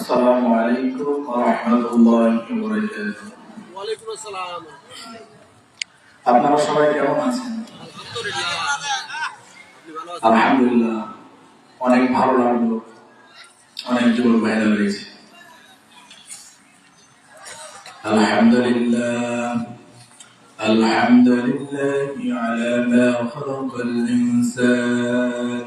السلام عليكم ورحمة الله وبركاته ওয়ালাইকুম আসসালাম আপনারা সবাই কেমন আছেন আলহামদুলিল্লাহ আপনি ভালো আছেন আলহামদুলিল্লাহ অনেক ভালো লাগলো অনেক যুবক ভাইরা রয়েছে আলহামদুলিল্লাহ الحمد لله على ما خلق الإنسان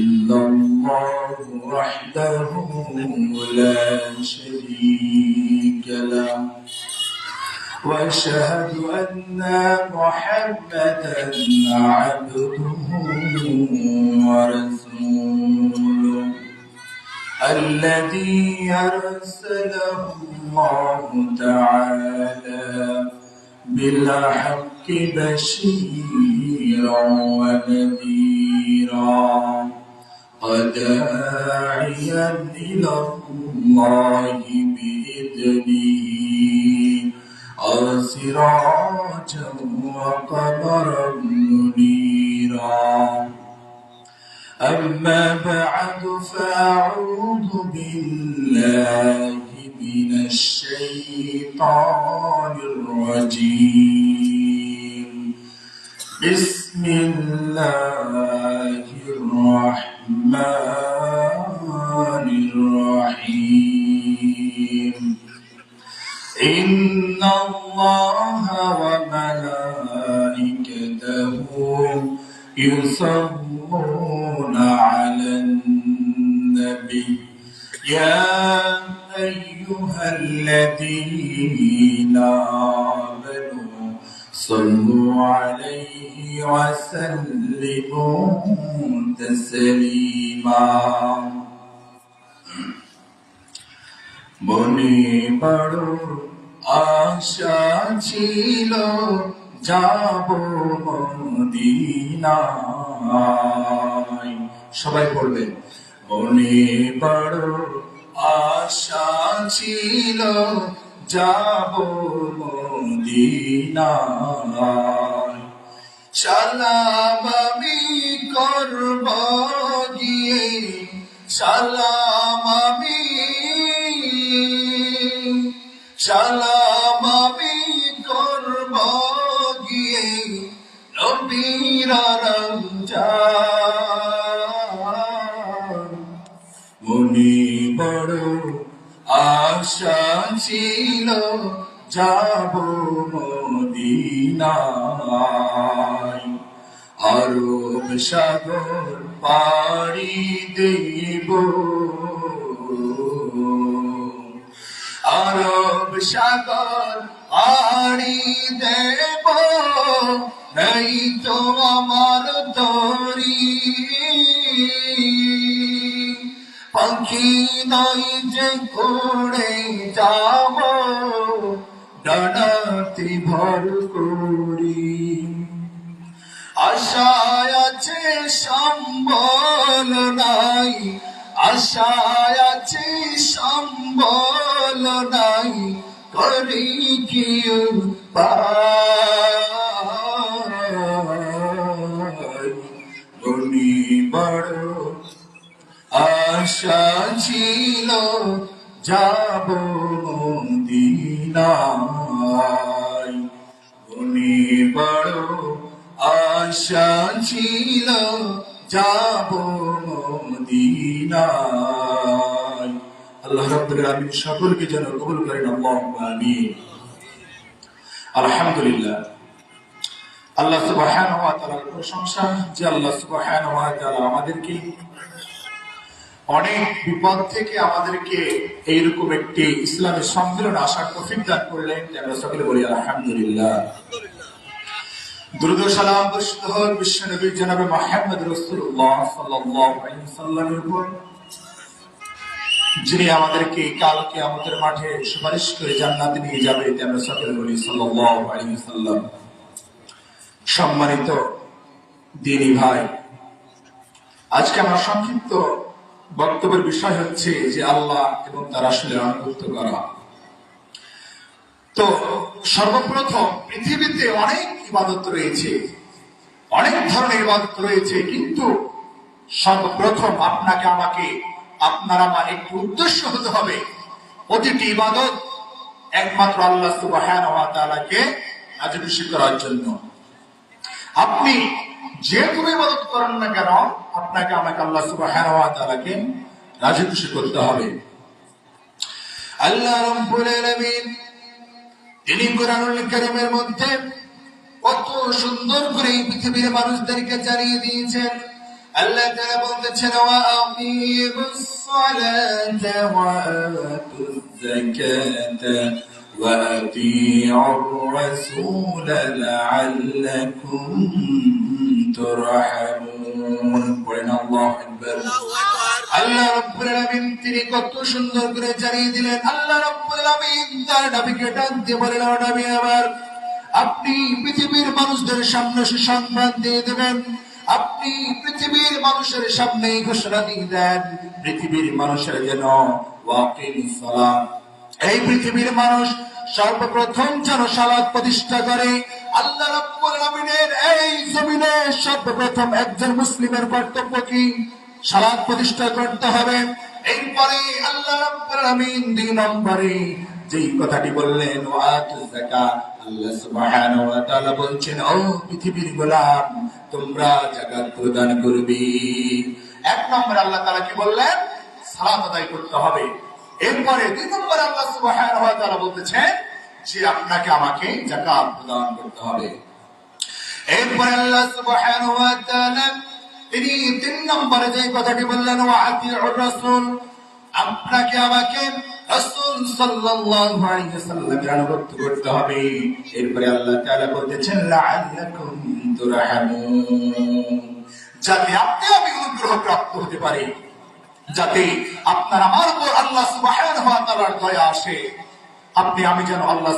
وحده لا شريك له. وأشهد أن محمدا عبده ورسوله الذي أرسله الله تعالى بالحق بشيرا ونذيرا. وداعيا إلى الله بإذنه. سراجا وقمرا منيرا. أما بعد فأعوذ بالله من الشيطان الرجيم. بسم الله الرحمن الرحيم. إن الله وملائكته يصلون যাব সবাই পড়বে মনে বড় আশা ছিল যাব মদিনায়। করব গিয়ে সালাম সালাম আশা ছিল, যাব মদিনায়। আরব সাগর পাড়ি দেব। আরব সাগর পাড়ি দেব নেই তো আমার তরি পাখি নাই যে করে যাব, ডানাতে ভর করি। আশায় আছে সম্বল নাই, আশায় আছে সম্বল নাই, করি কি উনি আশা ছিল, যাব মদিনায়। উনি বড় আশা ছিল, যাব মদিনায়। আল্লাহ রাব্বুল আলামিন সকলকে যেন কবুল করেন, আল্লাহুম্মা আমিন। আলহামদুলিল্লাহ। আল্লাহ সুবহানাহু ওয়া তাআলার প্রশংসা যে আল্লাহ সুবহানাহু ওয়া তাআলা আমাদেরকে অনেক বিপদ থেকে আমাদেরকে এইরকম একটি ইসলামের সম্মেলন আসার তৌফিক দান করলেন। আমরা সকলে বলি, আলহামদুলিল্লাহ। কালকে আমাদের মাঠে সুপারিশ করে জান্নাতে নিয়ে যাবে সম্মানিত দিনী ভাই, আজকে আমার সংক্ষিপ্ত বক্তব্যের বিষয় হচ্ছে যে আল্লাহ এবং তার আসলে আনুগত্য করা। তো সর্বপ্রথম পৃথিবীতে অনেক ইবাদত রয়েছে, অনেক ধরনের ইবাদত রয়েছে, কিন্তু সর্বপ্রথম আপনাকে আমাকে, আপনার আমার একটি উদ্দেশ্য হতে হবে। প্রতিটি ইবাদত একমাত্র আল্লাহ সুবহানাহু ওয়া তাআলাকে করার জন্য। আপনি যে কোনো ইবাদত করেন না কেন আপনাকে আমাকে আল্লাহ ওয়া রাজি খুশি করতে হবে। আল্লাহ রাব্বুল তিনি কোরআনুল কারীমের মধ্যে কত সুন্দর করে এই পৃথিবীর মানুষদেরকে জানিয়ে দিয়েছেন। আল্লাহ তাআলা বলতেছেন, ওয়া আকিমুস আপনি পৃথিবীর মানুষদের সামনে সুসংবাদ দিয়ে দেবেন। আপনি পৃথিবীর মানুষের সামনে ঘোষণা দিয়ে দেন, পৃথিবীর মানুষের যেন এই পৃথিবীর মানুষ সর্বপ্রথম যেন সালাদ প্রতিষ্ঠা করে, আল্লাহ আলামিনের এই জমিনে সর্বপ্রথম একজন মুসলিমের কর্তব্য কি? সালাদ প্রতিষ্ঠা করতে হবে। এরপরে আল্লাহ আলামিন দুই নম্বরে যেই কথাটি বললেন বলছেন, ও পৃথিবীর গোলাম, তোমরা যাকাত প্রদান করবে। এক নম্বরে আল্লাহ তাআলা কি বললেন? সালাত আদায় করতে হবে। এরপরে দুই নম্বর আল্লাহ সুবহানাহু ওয়া বলতেছেন যে আপনাকে আমাকে যাকাত প্রদান করতে হবে। আল্লাহ তিনি তিন নম্বরে যে কথাটি বললেন ওয়া রাসূল আপনাকে আমাকে করতে হবে। এরপরে আল্লাহ বলতেছেন যাতে আপনি আমি হতে যাতে আপনার আমার আল্লাহ আসে। আপনি আমি যেন আল্লাহ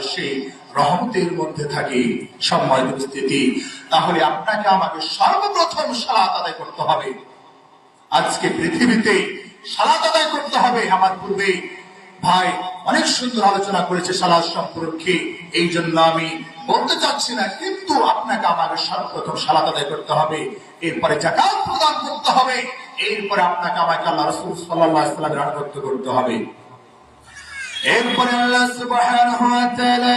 সেই রহমতের মধ্যে থাকি, সম্মানিত উপস্থিতি, তাহলে আপনাকে আমাকে সর্বপ্রথম সালাত আদায় করতে হবে। আজকে পৃথিবীতে সালাত আদায় করতে হবে আমার পূর্বে। ভাই, অনেক সুন্দর আলোচনা করেছে সালাদ সম্পর্কে এই জন্য আমি বলতে চাচ্ছি না, কিন্তু আপনাকে আমাকে সর্বপ্রথম সালাত আদায় করতে হবে। এরপরে জাকাত প্রদান করতে হবে, এরপরে আপনাকে আমাকে আল্লাহ রসুল সাল্লাহ ইসলামের আনুগত্য করতে হবে। এরপরে আল্লাহ সুবহানাহু ওয়া তাআলা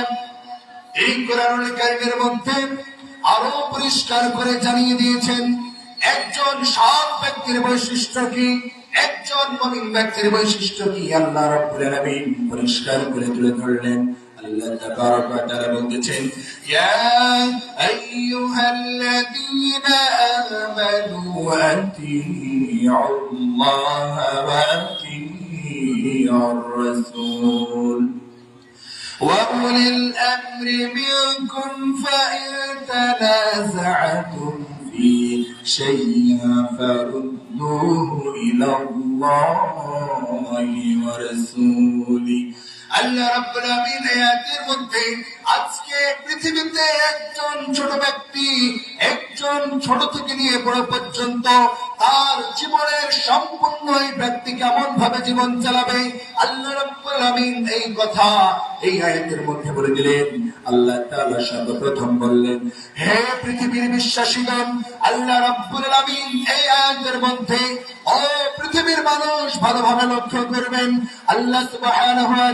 এই কোরআনুল কারীমের মধ্যে আরও পরিষ্কার করে জানিয়ে দিয়েছেন, একজন সৎ ব্যক্তির বৈশিষ্ট্য কি? একজন মুমিন ব্যক্তির বৈশিষ্ট্য কি? আল্লাহ রাব্বুল আলামিন পরিষ্কার করে তুলে ধরলেন। আল্লাহ তাবারক ওয়া তাআলা বলতেছেন, ইয়া আইয়ুহাল্লাযীনা আমানু আতিউল্লাহ ওয়া আতিউর রাসূল। وأولي الأمر منكم فإن تنازعتم في شيء فردوه إلى الله ورسوله মধ্যে আজকে পৃথিবীতে একজন ছোট ব্যক্তি, একজন ছোট থেকে নিয়ে বড় পর্যন্ত তার জীবনের সম্পূর্ণ এই ব্যক্তি কেমন ভাবে জীবন চালাবে? আল্লাহ আমিন এই কথা এই আয়াতের মধ্যে বলে দিলেন। আল্লাহ তাআলা সর্বপ্রথম বললেন, হে পৃথিবীর বিশ্বাসীগণ, আল্লাহ রাব্বুল আমিন এই আয়াতের মধ্যে ও পৃথিবীর মানুষ ভালোভাবে লক্ষ্য করবেন। আল্লাহ সুবহানাহু ওয়া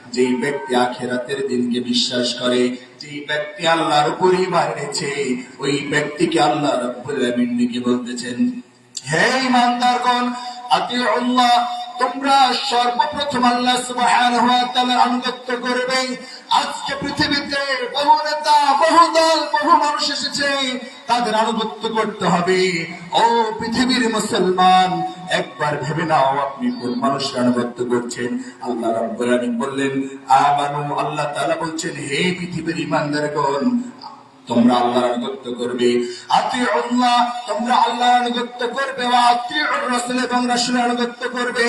যেই ব্যক্তি আখেরাতের দিনকে বিশ্বাস করে যেই ব্যক্তি আল্লাহর উপর এনেছে ওই ব্যক্তিকে আল্লাহ রাব্বুল বলতেছেন, হে ইমানদারগণ আতিউল্লাহ, তোমরা সর্বপ্রথম আল্লাহ তাআলার আনুগত্য করবে। আজকে পৃথিবীতে বহু নেতা, বহু দল, বহু মানুষ এসেছে। তাদের আনুগত্য করতে হবে। ও পৃথিবীর মুসলমান, একবার ভেবে নাও আপনি কোন মানুষের আনুগত্য করছেন। আল্লাহ রাব্বুল বললেন, আমানু, আল্লাহ তাআলা বলছেন, হে পৃথিবীর ইমানদারগণ তোমরা আল্লাহর আনুগত্য করবে। আতিউল্লাহ, তোমরা আল্লাহর আনুগত্য করবে। ওয়া আতিউর রাসূল এবং রাসূলের আনুগত্য করবে।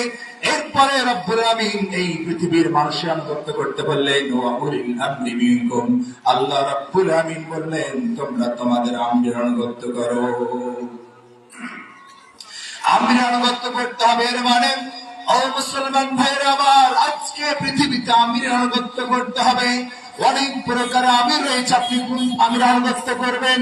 এরপরে রব্বুল আমিন এই পৃথিবীর মানুষের আনুগত্য করতে বললেন ওয়া উলিল আমরি মিনকুম। আল্লাহ রব্বুল আমিন বললেন, তোমরা তোমাদের আমরের আনুগত্য করো। আমির আনুগত্য করতে হবে এর মানে ও মুসলমান ভাইরা আমার, আজকে পৃথিবীতে আমির আনুগত্য করতে হবে। অনেক প্রকার আমির রয়েছে, আপনি আমির আনুগত্য করবেন?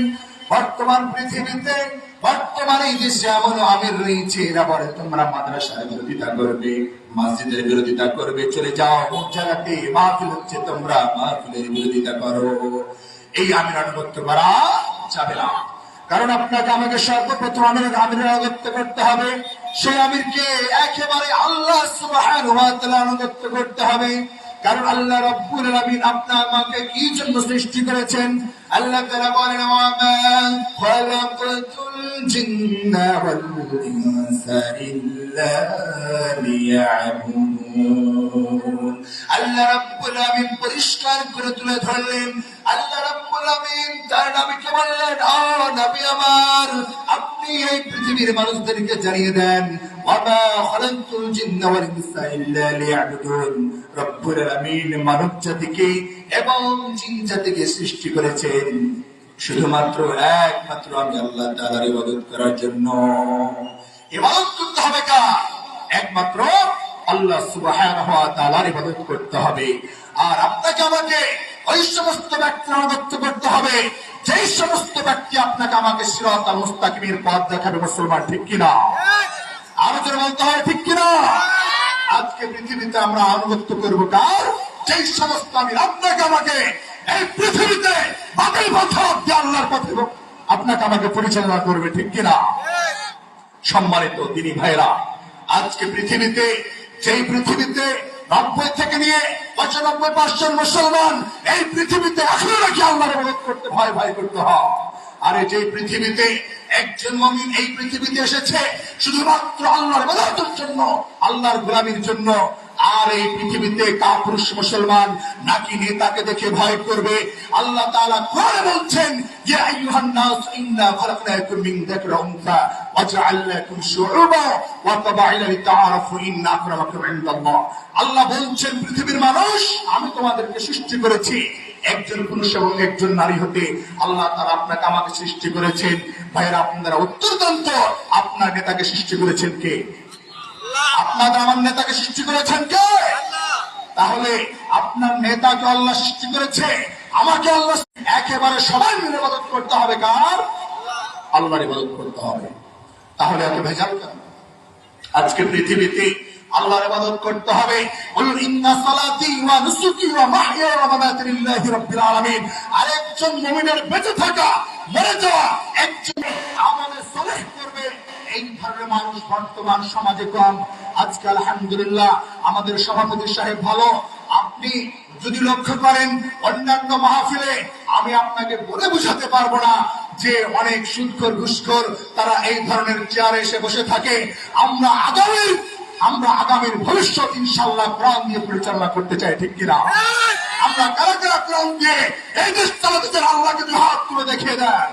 বর্তমান পৃথিবীতে বর্তমানে দেশে এমন আমির রয়েছে, এরা বলে, তোমরা মাদ্রাসার বিরোধিতা করবে, মসজিদের বিরোধিতা করবে, চলে যাও কোন জায়গাতে মাহফিল হচ্ছে, তোমরা মাহফিলের বিরোধিতা করো। এই আমির আনুগত্য করা যাবে না। কারণ আপনাকে আমাকে সর্বপ্রথম আমির আমিরের আনুগত্য করতে হবে। সেই আমিরকে একেবারে আল্লাহ সুবহানাহু আনুগত্য করতে হবে। কারণ আল্লাহ রাব্বুল আলামিন আপনা আমাকে কি জন্য সৃষ্টি করেছেন? আল্লাহ তাআলা বলেন মা খালাকাতুল জিন্না ওয়াল ইনসা ইল্লা লিয়াবুদুন। আল্লাহ রাব্বুল আলামিন পরিষ্কার করে তুলে ধরলেন। আল্লাহ রাব্বুল আলামিন তার নবীকে বললেন, ও নবী আমার, আপনি এই পৃথিবীর মানুষদেরকে জানিয়ে দেন মানব জাতিকে এবং জিন জাতিকে সৃষ্টি করেছেন। শুধুমাত্র একমাত্র আমি আল্লাহ তাআলার ইবাদত করার জন্য। ইবাদত করতে হবে কার? একমাত্র আল্লাহ সুবহানাহু ওয়া তাআলার ইবাদত করতে হবে। আর আপনাকে আমাকে ওই সমস্ত ব্যক্তির আনুগত্য করতে হবে। যেই সমস্ত ব্যক্তি আপনাকে আমাকে সিরাত মুস্তাকিমের পথ দেখাবে মুসলমান ঠিক কিনা? আরও জোরে বলতে হবে ঠিক কিনা? আজকে পৃথিবীতে আমরা আনুগত্য করব কার? যেই সমস্ত আমি আপনাকে, আমাকে এই পৃথিবীতে বাতিল পথ আল্লাহর পথে আপনাকে আমাকে পরিচালনা করবে, ঠিক কিনা? সম্মানিত তিনি ভাইরা আজকে পৃথিবীতে, যেই পৃথিবীতে নব্বই থেকে নিয়ে পঁচানব্বই পার্সেন্ট মুসলমান, এই পৃথিবীতে এখনও নাকি আল্লাহর করতে ভয় ভয় করতে হয়। আর এই যে পৃথিবীতে একজন মমিন এই পৃথিবীতে এসেছে, শুধুমাত্র আল্লাহর ইবাদতের জন্য, আল্লাহর গোলামির জন্য, আর এই পৃথিবীতে কাপুরুষ মুসলমান, নাকি নেতাকে দেখে ভয় করবে? আল্লাহ তাআলা কোরআনে বলছেন, ইয়া আইয়ুহান নাস, ইন্না খালাকনাকুম মিন যাকরিন ওয়া উনসা, ওয়া জাআলনাকুম শুউবা, ওয়া কাবাইলা লিতাআরাফু, ইন্না আকরামাকুম ইনদাল্লাহ। আল্লাহ বলছেন, পৃথিবীর মানুষ, আমি তোমাদেরকে সৃষ্টি করেছি। একজন পুরুষ এবং একজন নারী হতে আল্লাহ তারা আপনাকে আমাকে সৃষ্টি করেছেন। ভাইরা আপনারা অত্যন্ত আপনার নেতাকে সৃষ্টি করেছেন কে? আপনাদের আমার নেতাকে সৃষ্টি করেছেন কে? তাহলে আপনার নেতাকে আল্লাহ সৃষ্টি করেছে, আমাকে আল্লাহ একেবারে সবাই মিলে ইবাদত করতে হবে কার? আল্লাহর ইবাদত করতে হবে। তাহলে এত ভেজাল কেন? আজকে পৃথিবীতে আল্লাহর ইবাদত করতে হবে। বলুন, ইন্না সালাতি ওয়া নুসুকি ওয়া মাহইয়া ওয়া মামাতি লিল্লাহি রাব্বিল আলামিন। আরেকজন মুমিনের বেঁচে থাকা, মরে যাওয়া একজন আমলে সালেহ করবে। এই ধরনের মানুষ বর্তমান সমাজে কম। আজকে আলহামদুলিল্লাহ আমাদের সভাপতি সাহেব ভালো। আপনি যদি লক্ষ্য করেন অন্যান্য মাহফিলে, আমি আপনাকে বলে বোঝাতে পারব না যে অনেক সুদখোর ঘুষখোর তারা এই ধরনের চেয়ারে এসে বসে থাকে। আমরা আগামীর আমরা আগামীর ভবিষ্যৎ ইনশাল্লাহ কোরআন দিয়ে পরিচালনা করতে চাই ঠিক কিনা? আমরা কারা কারা কোরআন দিয়ে এই দেশ চালাতে আল্লাহকে দুই হাত তুলে দেখিয়ে দেন?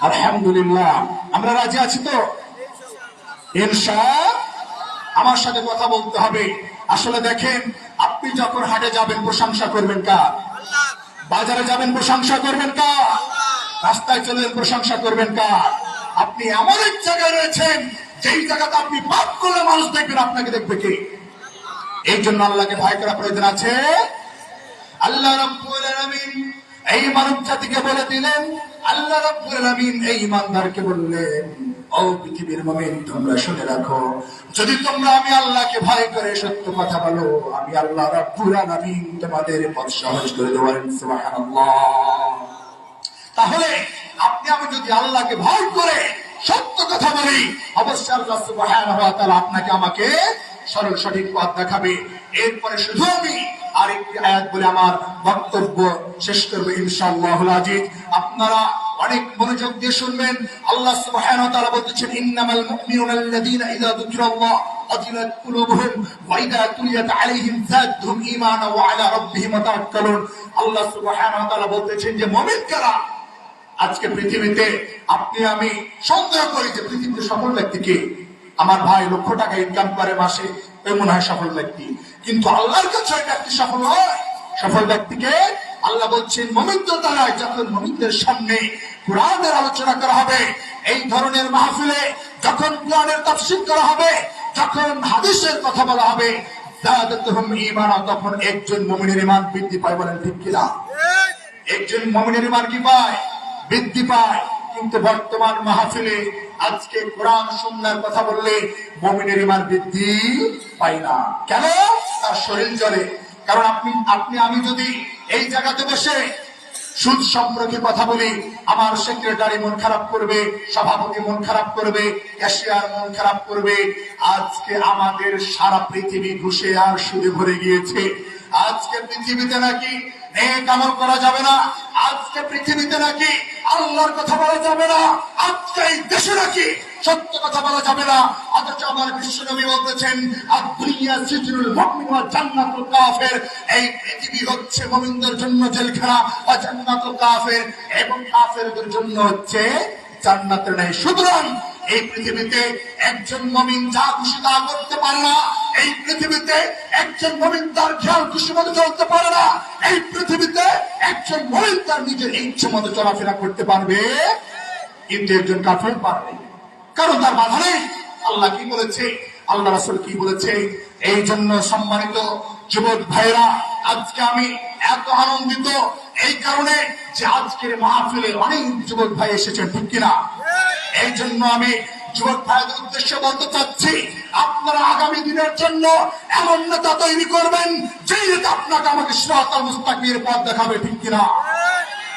আলহামদুলিল্লাহ। আমরা রাজি আছি তো? ইনশা আমার সাথে কথা বলতে হবে। আসলে দেখেন আপনি যখন হাটে যাবেন প্রশংসা করবেন কার? বাজারে যাবেন প্রশংসা করবেন কার? রাস্তায় চলেন প্রশংসা করবেন কার? আপনি এমন এক জায়গায় রয়েছেন, যেই জায়গাতে আপনি পাপ করলে মানুষ দেখবেন, আপনাকে দেখবে কে? এই জন্য আল্লাহকে ভয় করা প্রয়োজন আছে। আল্লাহ রাব্বুল আলামিন এই মানব জাতিকে বলে দিলেন, আল্লাহ রাব্বুল আলামিন এই ইমানদারকে বললেন, ও পৃথিবীর মুমিন, তোমরা শুনে রাখো, যদি তোমরা আমি আল্লাহকে ভয় করে সত্য কথা বলো, আমি আল্লাহ রাব্বুল আলামিন তোমাদের পথ সহজ করে দেব, সুবহানাল্লাহ। তাহলে আপনি আমি যদি আল্লাহকে ভয় করে সত্য কথা বলি, অবশ্যই আল্লাহ আপনাকে আমাকে সরল সঠিক পথ দেখাবে। এরপরে শুধু আমি আরেকটি আয়াত বলে আমার বক্তব্য শেষ করব ইনশাআল্লাহ আপনারা অনেক মনোযোগ দিয়ে শুনবেন। আল্লাহ সুবহানাহু ওয়া বলতেছেন, ইন্নামাল মুমিনুনা ইযা যুকিরাল্লাহ কুলুবুহুম ওয়া ইযা তুলিয়াত আলাইহিম যাদতুহুম ঈমানা ওয়া আলা রাব্বিহিম ইয়াতাওয়াক্কালুন আল্লাহ সুবহানাহু ওয়া বলতেছেন যে, মুমিন কারা আজকে পৃথিবীতে আপনি আমি সন্দেহ করি যে পৃথিবীতে সফল ব্যক্তিকে আমার ভাই লক্ষ টাকা ইনকাম করে মাসে ওই মনে হয় সফল ব্যক্তি। কিন্তু আল্লাহর কাছে ওই ব্যক্তি সফল হয় সফল ব্যক্তিকে আল্লাহ বলছেন মমিত্র দ্বারায় যখন মমিত্রের সামনে কোরআনের আলোচনা করা হবে এই ধরনের মাহফিলে যখন কোরআনের তফসিল করা হবে যখন হাদিসের কথা বলা হবে তখন একজন মুমিনের ইমান বৃদ্ধি পায় বলেন ঠিক কিনা? একজন মমিনের ইমান কি পায়? বৃদ্ধি পায়। কিন্তু বর্তমান মাহফিলে আজকে কোরআন সুন্নার কথা বললে মমিনের ইমান বৃদ্ধি পায় না। কেন? তার শরীর জ্বলে। কারণ আপনি আপনি, আমি যদি এই জায়গাতে বসে সুদ সম্পর্কে কথা বলি, আমার সেক্রেটারি মন খারাপ করবে, সভাপতি মন খারাপ করবে ক্যাশিয়ার মন খারাপ করবে। আজকে আমাদের সারা পৃথিবী ঘুষে আর সুদে ভরে গিয়েছে। আজকে পৃথিবীতে নাকি নেক আমল করা যাবে না। আজকে পৃথিবীতে নাকি আল্লাহর কথা বলা যাবে না। আজকে এই দেশে নাকি সত্য কথা বলা যাবে না। অথচ আমার বিশ্বনবী বলতেছেন আর দুনিয়া সিজনুল মুমিন ওয়া কাফির। এই পৃথিবী হচ্ছে মুমিনদের জন্য জেলখানা ওয়া জান্নাতুল কাফির এবং কাফেরদের জন্য হচ্ছে জান্নাতের নাই। সুতরাং এই পৃথিবীতে একজন মমিন যা খুশি তা করতে পারে না। এই পৃথিবীতে একজন মমিন তার খেয়াল খুশি মতো চলতে পারে না। এই পৃথিবীতে একজন মমিন তার নিজের ইচ্ছে মতো চলাফেরা করতে পারবে। কিন্তু একজন কাফের পারবে কারণ তার বাধা নেই। আল্লাহ কি বলেছে? আল্লাহ রাসুল কি বলেছে? এই জন্য সম্মানিত যুবক ভাইরা আজকে আমি এত আনন্দিত এই কারণে যে আজকের মাহফিলে অনেক যুবক ভাই এসেছেন, ঠিক কিনা? এই জন্য আমি এমন আমাকে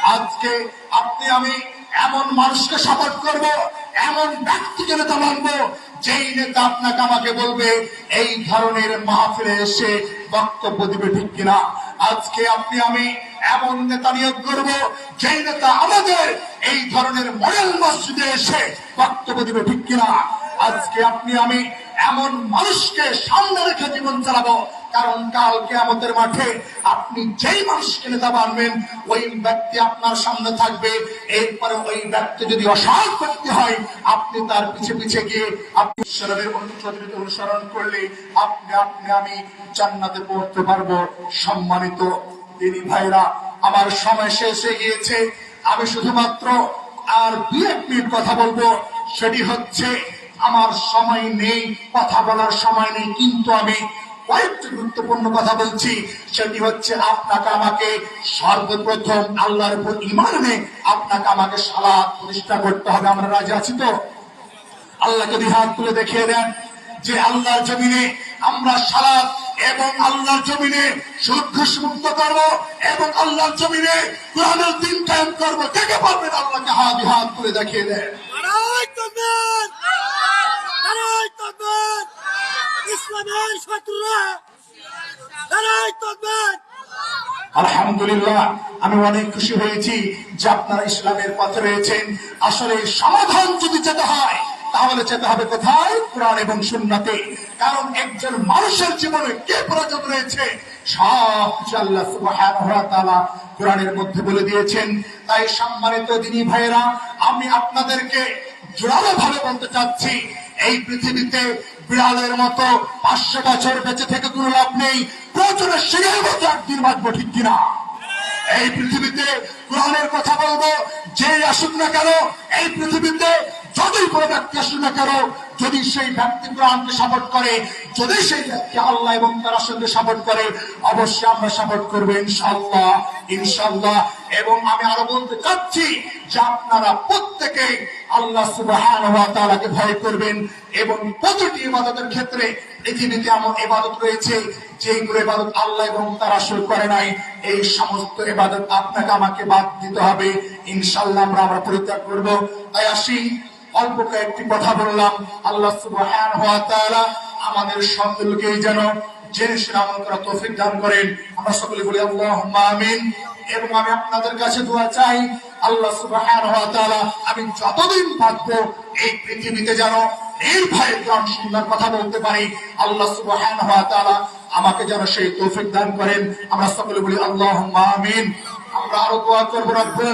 আজকে আপনি আমি এমন মানুষকে সাপোর্ট করব, এমন ব্যক্তিকে নেতা মানবো, যেই নেতা আপনাকে আমাকে বলবে, এই ধরনের মাহফিলে এসে বক্তব্য দিবে, ঠিক কিনা? আজকে আপনি আমি এমন নেতা নিয়োগ করব, যেই নেতা আমাদের এই ধরনের মডেল মসজিদে এসে বক্তব্য দিবে ঠিক কিনা? আজকে আপনি, আমি এমন মানুষকে সামনে রেখে জীবন চালাবো। কারণ কালকে আমাদের মাঠে আপনি যেই মানুষকে নেতা বানবেন, ওই ব্যক্তি আপনার সামনে থাকবে। এরপরে ওই ব্যক্তি যদি অসহায় ব্যক্তি হয়, আপনি তার পিছে পিছে গিয়ে আপনি ঈশ্বরের অনুচরিত অনুসরণ করলে আপনি আপনি, আমি জান্নাতে পড়তে পারব। সম্মানিত তিনি ভাইরা, আমার সময় শেষ হয়ে গিয়েছে। আমি শুধুমাত্র আর দু এক মিনিট কথা বলব, সেটি হচ্ছে আমার সময় নেই, কথা বলার সময় নেই, কিন্তু আমি কয়েকটি গুরুত্বপূর্ণ কথা বলছি, সেটি হচ্ছে আপনাকে আমাকে সর্বপ্রথম আল্লাহর উপর ইমান আপনাকে আমাকে সালাদ প্রতিষ্ঠা করতে হবে। আমরা রাজি আছি তো? আল্লাহ যদি হাত তুলে দেখিয়ে দেন যে আল্লাহর জমিনে আমরা সালাদ এবং আল্লাহর জমিনে সুদ ঘুষ মুক্ত করব এবং আল্লাহর জমিনে কোরআনের দিন কায়েম করব। কে কে পারবেন আল্লাহকে হাত হাত করে দেখিয়ে দেন। ইসলামের শত্রুরা আলহামদুলিল্লাহ আমি অনেক খুশি হয়েছি যে আপনারা ইসলামের পথে রয়েছেন। আসলে সমাধান যদি যেতে হয় তাহলে যেতে হবে কোথায়? কোরআন এবং সুন্নাতে। কারণ একজন মানুষের জীবনে কে প্রয়োজন রয়েছে? কোরআনের মধ্যে বলে দিয়েছেন। তাই সম্মানিত দিনী ভাইয়েরা, আমি আপনাদেরকে জোরালো ভাবে বলতে চাচ্ছি, এই পৃথিবীতে বিড়ালের মতো পাঁচশো বছর বেঁচে থেকে কোনো লাভ নেই। প্রচুর সিংহের মতো একদিন বাঁচবো, ঠিক কিনা? এই পৃথিবীতে কোরআনের কথা বলব যে আসুক না কেন, এই পৃথিবীতে যতই কোনো ব্যক্তি আসুক না কেন, যদি সেই ব্যক্তি কোরআনকে সাপোর্ট করে, যদি সেই ব্যক্তি আল্লাহ এবং তার সঙ্গে সাপোর্ট করে, অবশ্যই আমরা সাপোর্ট করব ইনশাল্লাহ ইনশাল্লাহ এবং আমি আরও বলতে চাচ্ছি যে আপনারা প্রত্যেকে আল্লাহ সুবহানাহু ওয়া তাআলাকে ভয় করবেন এবং প্রতিটি ইবাদতের ক্ষেত্রে পৃথিবীতে এমন ইবাদত রয়েছে যেগুলো ইবাদত আল্লাহ এবং তার আসল করে নাই। এই সমস্ত ইবাদত আপনাকে আমাকে বাদ দিতে হবে। ইনশাল্লাহ আমরা আমরা পরিত্যাগ করব। তাই আসি অল্প কয়েকটি কথা বললাম। আল্লাহ আমাদের সকলকেই যেন জেনে শুনে তৌফিক দান করেন। আমরা সকলে বলি, আল্লাহুম্মা আমিন। এবং আমি আপনাদের কাছে দোয়া চাই, আল্লাহ সুবহানাহু ওয়া আমি যতদিন থাকব এই পৃথিবীতে যেন নির্ভয়ে গান সুন্দর কথা বলতে পারি। আল্লাহ তাআলা আমাকে যেন সেই তৌফিক দান করেন। আমরা সকলে বলি আল্লাহ আমিন। আমরা আরও দোয়া করব, রব্বুল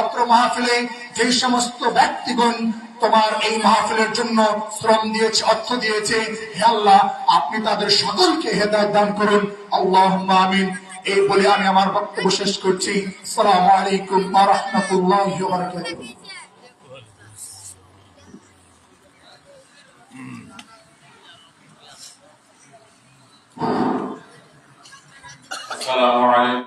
অত্র মাহফিলে যে সমস্ত ব্যক্তিগণ তোমার এই মাহফিলের জন্য শ্রম দিয়েছে, অর্থ দিয়েছে, হে আল্লাহ, আপনি তাদের সকলকে হেদায়েত দান করুন। আল্লাহুম্মা আমিন। এই বলে আমি আমার বক্তব্য শেষ করছি। আসসালামু আলাইকুম রাহমাতুল্লাহি আলাইকুম।